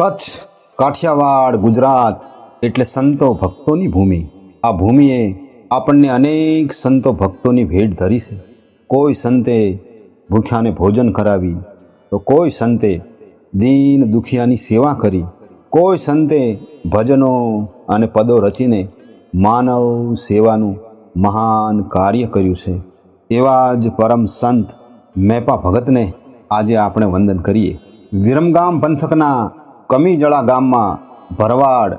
કચ્છ, કાઠિયાવાડ, ગુજરાત એટલે સંતો ભક્તોની ભૂમિ. આ ભૂમિએ આપણને અનેક સંતો ભક્તોની ભેટ ધરી છે. કોઈ સંતે ભૂખ્યાને ભોજન કરાવી, તો કોઈ સંતે દીન દુખિયાની સેવા કરી, કોઈ સંતે ભજનો અને પદો રચીને માનવ સેવાનું મહાન કાર્ય કર્યું છે. એવા જ પરમ સંત મેપા ભગતને આજે આપણે વંદન કરીએ. વિરમગામ પંથકના કમીજળા ગામમાં ભરવાડ,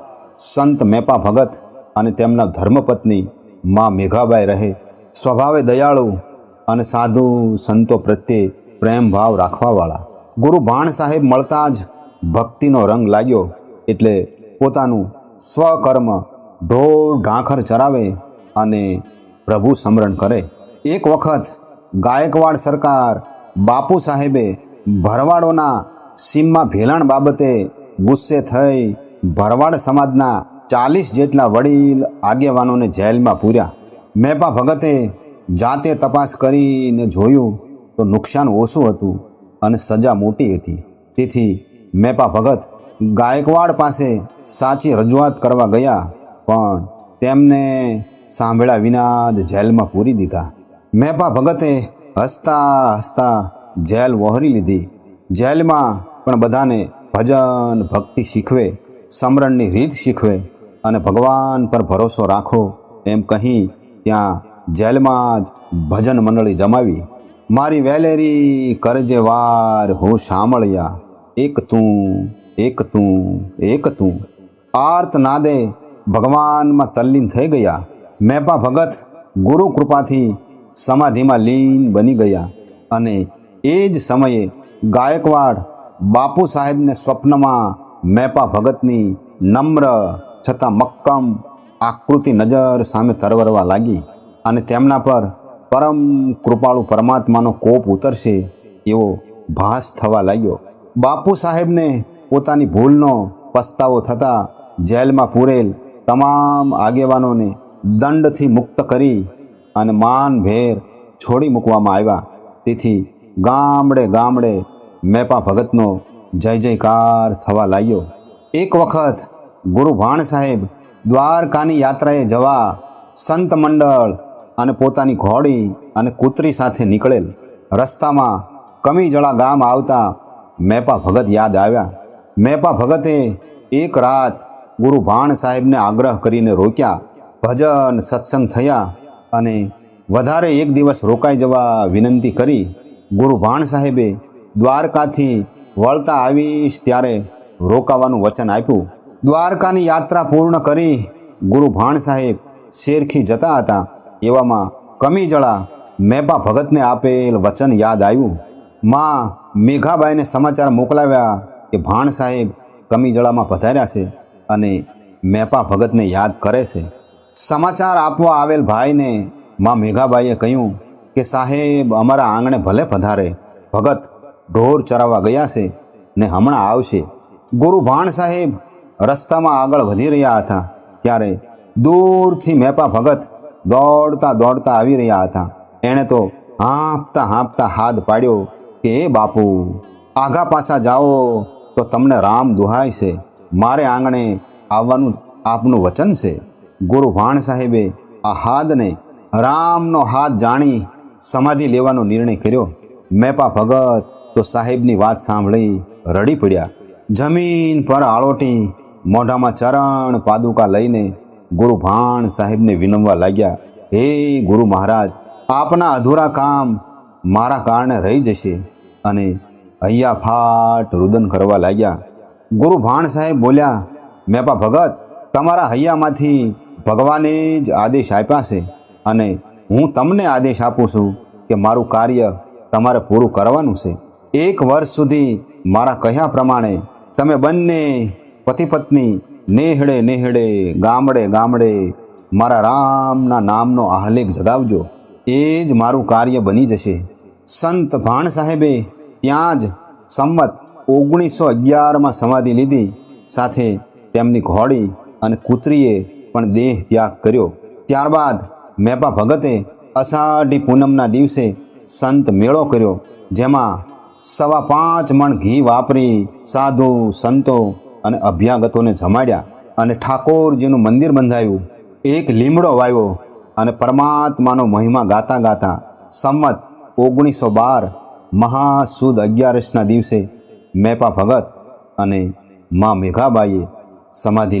સંત મેપા ભગત અને તેમના ધર્મપત્ની મા મેઘાબાઈ રહે. સ્વભાવે દયાળુ અને સાધુ સંતો પ્રત્યે પ્રેમ ભાવ રાખવાવાળા. ગુરુ ભાણ સાહેબ મળતા જ ભક્તિનો રંગ લાગ્યો એટલે પોતાનું સ્વકર્મ ઢોર ઢાંખર ચરાવે અને પ્રભુ સ્મરણ કરે. એક વખત ગાયકવાડ સરકાર બાપુ સાહેબે ભરવાડોના સીમમાં ભેલાણ બાબતે ગુસ્સે થઈ ભરવાડ સમાજના ચાલીસ જેટલા વડીલ આગેવાનોને જેલમાં પૂર્યા. મેપા ભગતે જાતે તપાસ કરીને જોયું તો નુકસાન ઓછું હતું અને સજા મોટી હતી. તેથી મેપા ભગત ગાયકવાડ પાસે સાચી રજૂઆત કરવા ગયા, પણ તેમને સાંભળ્યા વિના જ જેલમાં પૂરી દીધા. મેપા ભગતે હસતા હસતા જેલ વહોરી લીધી. જેલમાં પણ બધાને ભજન ભક્તિ શીખવે, સમરણની રીત શીખવે અને ભગવાન પર ભરોસો રાખો, એમ કહી ત્યાં જેલમાં જ ભજન મંડળી જમાવી. મારી વેલેરી કરજે વાર, હું સાંભળ્યા એક તું એક તું એક તું. આર્ત નાદે ભગવાનમાં તલ્લીન થઈ ગયા. મેપા ભગત ગુરુ કૃપાથી સમાધિમાં લીન બની ગયા અને એ જ સમયે ગાયકવાડ બાપુ સાહેબને સ્વપ્નમાં મેપા ભગતની નમ્ર છતાં મક્કમ આકૃતિ નજર સામે તરવરવા લાગી અને તેમના પર પરમ કૃપાળુ પરમાત્માનો કોપ ઉતરશે એવો ભાસ થવા લાગ્યો. બાપુ સાહેબને પોતાની ભૂલનો પસ્તાવો થતાં જેલમાં પૂરેલ તમામ આગેવાનોને દંડથી મુક્ત કરી અને માનભેર છોડી મૂકવામાં આવ્યા. તેથી ગામડે ગામડે મેપા ભગતનો જય જયકાર થવા લાગ્યો. એક વખત ગુરુ ભાણ સાહેબ દ્વારકાની યાત્રાએ જવા સંત મંડળ અને પોતાની ઘોડી અને કૂતરી સાથે નીકળેલ. રસ્તામાં કમીજળા ગામ આવતા મેપા ભગત યાદ આવ્યા. મેપા ભગતે એક રાત ગુરુ ભાણ સાહેબને આગ્રહ કરીને રોક્યા. ભજન સત્સંગ થયા અને વધારે એક દિવસ રોકાઈ જવા વિનંતી કરી. ગુરુ ભાણ સાહેબે દ્વારકાથી વળતા આવીશ ત્યારે રોકાવાનું વચન આપ્યું. દ્વારકાની યાત્રા પૂર્ણ કરી ગુરુ ભાણ સાહેબ શેરખી જતા હતા. એવામાં કમીજળા મેપા ભગતને આપેલ વચન યાદ આવ્યું. માં મેઘાબાઈને સમાચાર મોકલાવ્યા કે ભાણ સાહેબ કમીજળામાં પધાર્યા છે અને મેપા ભગતને યાદ કરે છે. સમાચાર આપવા આવેલ ભાઈને માં મેઘાબાઈએ કહ્યું કે સાહેબ, અમારા આંગણે ભલે પધારે. ભગત ઢોર ચરાવવા ગયા છે ને હમણાં આવશે. ગુરુ ભાણ સાહેબ રસ્તામાં આગળ વધી રહ્યા હતા ત્યારે દૂરથી મેપા ભગત દોડતા દોડતા આવી રહ્યા હતા. એણે તો હાંફતા હાંફતા હાથ પાડ્યો કે એ બાપુ આઘા પાસા જાઓ તો તમને રામ દુહાય છે. મારે આંગણે આવવાનું આપનું વચન છે. ગુરુ ભાણ સાહેબે આ હાથને રામનો હાથ જાણી સમાધિ લેવાનો નિર્ણય કર્યો. મેપા ભગત તો સાહેબની વાત સાંભળી રડી પડ્યા. જમીન પર આળોટી, મોઢામાં ચરણ પાદુકા લઈને ગુરુ ભાણ સાહેબને વિનમવા લાગ્યા, હે ગુરુ મહારાજ, આપના અધૂરા કામ મારા કારણે રહી જશે. અને હૈયા ફાટ રુદન કરવા લાગ્યા. ગુરુ ભાણ સાહેબ બોલ્યા, મેપા ભગત, તમારા હૈયામાંથી ભગવાને જ આદેશ આપ્યા છે અને હું તમને આદેશ આપું છું કે મારું કાર્ય તમારે પૂરું કરવાનું છે. એક વર્ષ સુધી મારા કહ્યા પ્રમાણે તમે બંને પતિ પત્ની નેહડે નેહડે ગામડે ગામડે મારા રામના નામનો આહલેખ જગાવજો. એ જ મારું કાર્ય બની જશે. સંત ભાણ સાહેબે ત્યાં જ સંમત ઓગણીસો અગિયારમાં સમાધિ લીધી. સાથે તેમની ઘોડી અને કૂતરીએ પણ દેહ ત્યાગ કર્યો. ત્યારબાદ મેપા ભગતે અષાઢી પૂનમના દિવસે સંત મેળો કર્યો, જેમાં સવા પાંચ મણ ઘી વાપરી સાધુ, સંતો અને અભ્યાગતોને જમાડ્યા અને ઠાકોરજીનું મંદિર બંધાયું. એક લીમડો વાવ્યો અને પરમાત્માનો મહિમા ગાતા ગાતા સંમત ઓગણીસો બાર મહાસુદ અગિયારસના દિવસે મેપા ભગત અને મા મેઘાબાઈએ સમાધિ લીધી.